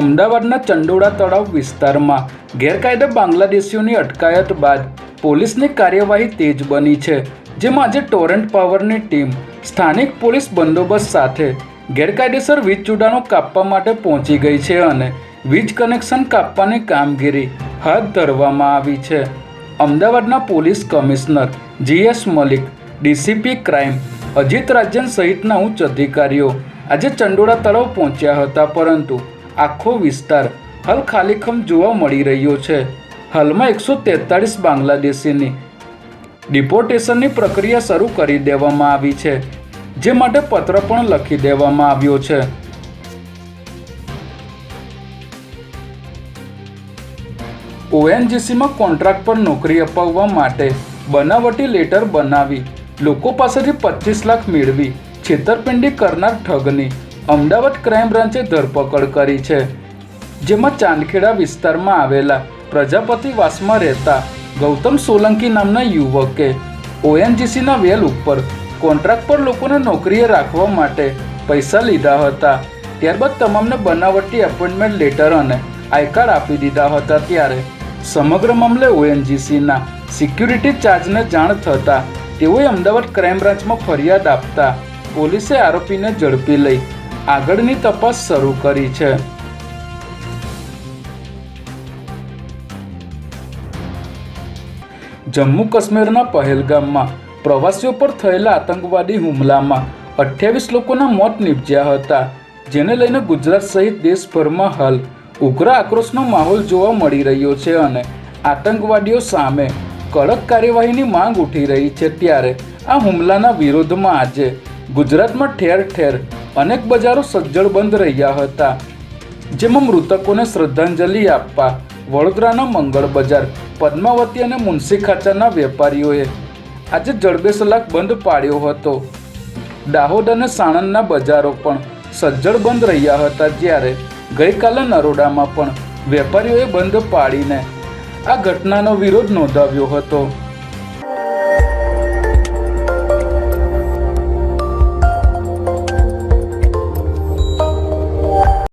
અમદાવાદના ચંડોળા તળાવ વિસ્તારમાં. ગેરકાયદે બાંગ્લાદેશીઓની અટકાયત બાદ પોલીસની કાર્યવાહી તેજ બની છે, જેમાં આજે ટોરન્ટ પાવરની ટીમ, સ્થાનિક પોલીસ બંદોબસ્ત સાથે ગેરકાયદેસર વીજ જોડાણો કાપવા માટે પહોંચી ગઈ છે અને વીજ કનેક્શન કાપવાની કામગીરી હાથ ધરવામાં આવી છે. અમદાવાદના police commissioner GS Malik, DCP crime Ajit Rajan સહિતના ઉચ્ચ અધિકારીઓ આજે ચંડોળા તળાવ પહોંચ્યા હતા, પરંતુ આખો વિસ્તાર હાલ ખાલીખમ જોવા મળી રહ્યો છે. હાલમાં એકસો તેતાળીસ બાંગ્લાદેશીની ડિપોર્ટેશનની પ્રક્રિયા શરૂ કરી દેવામાં આવી છે, જે માટે પત્ર પણ લખી દેવામાં આવ્યો છે. ઓએનજીસીમાં કોન્ટ્રાક્ટ પર નોકરી અપાવવા માટે બનાવટી લેટર બનાવી, લોકો પાસેથી પચીસ લાખ મેળવી, છેતરપિંડી કરનાર ઠગની અમદાવાદ ક્રાઇમ બ્રાન્ચે ધરપકડ કરી છે, જેમાં ચાંદખેડા વિસ્તારમાં આવેલા પ્રજાપતિવાસમાં રહેતા ગૌતમ સોલંકી નામના યુવકે ઓએનજીસીના વેલ ઉપર કોન્ટ્રાક્ટ પર લોકોને નોકરીએ રાખવા માટે પૈસા લીધા હતા. ત્યારબાદ તમામને બનાવટી એપોઇન્ટમેન્ટ લેટર અને આયકાર આપી દીધા હતા. ત્યારે સમગ્ર મામલે ઓએનજીસીના સિક્યુરિટી ચાર્જને જાણ થતાં તેઓએ અમદાવાદ ક્રાઇમ બ્રાન્ચમાં ફરિયાદ આપતા પોલીસે આરોપીને ઝડપી લઈ આગળની તપાસ શરૂ કરી છે. જમ્મુ કાશ્મીરના પહેલગામમાં પ્રવાસીઓ પર થયેલા આતંકવાદી હુમલામાં અઠ્યાવીસ લોકોના મોત નીપજ્યા હતા, જેને લઈને ગુજરાત સહિત દેશભરમાં હાલ ઉગ્ર આક્રોશનો માહોલ જોવા મળી રહ્યો છે અને આતંકવાદીઓ સામે કડક કાર્યવાહીની માંગ ઉઠી રહી છે ત્યારે આ હુમલાના વિરોધમાં આજે ગુજરાતમાં ઠેર ઠેર અનેક બજારો સજ્જડ બંધ રહ્યા હતા, જેમાં મૃતકોને શ્રદ્ધાંજલિ આપવા વડોદરાના મંગળ બજાર, પદ્માવતી અને મુનશી ખાચાના વેપારીઓએ આજે જડબેસલાક બંધ પાડ્યો હતો. દાહોદ અને સાણંદના બજારો પણ સજ્જડ બંધ રહ્યા હતા જ્યારે ગઈકાલે નરોડામાં પણ વેપારીઓએ બંધ પાડીને આ ઘટનાનો વિરોધ નોંધાવ્યો હતો.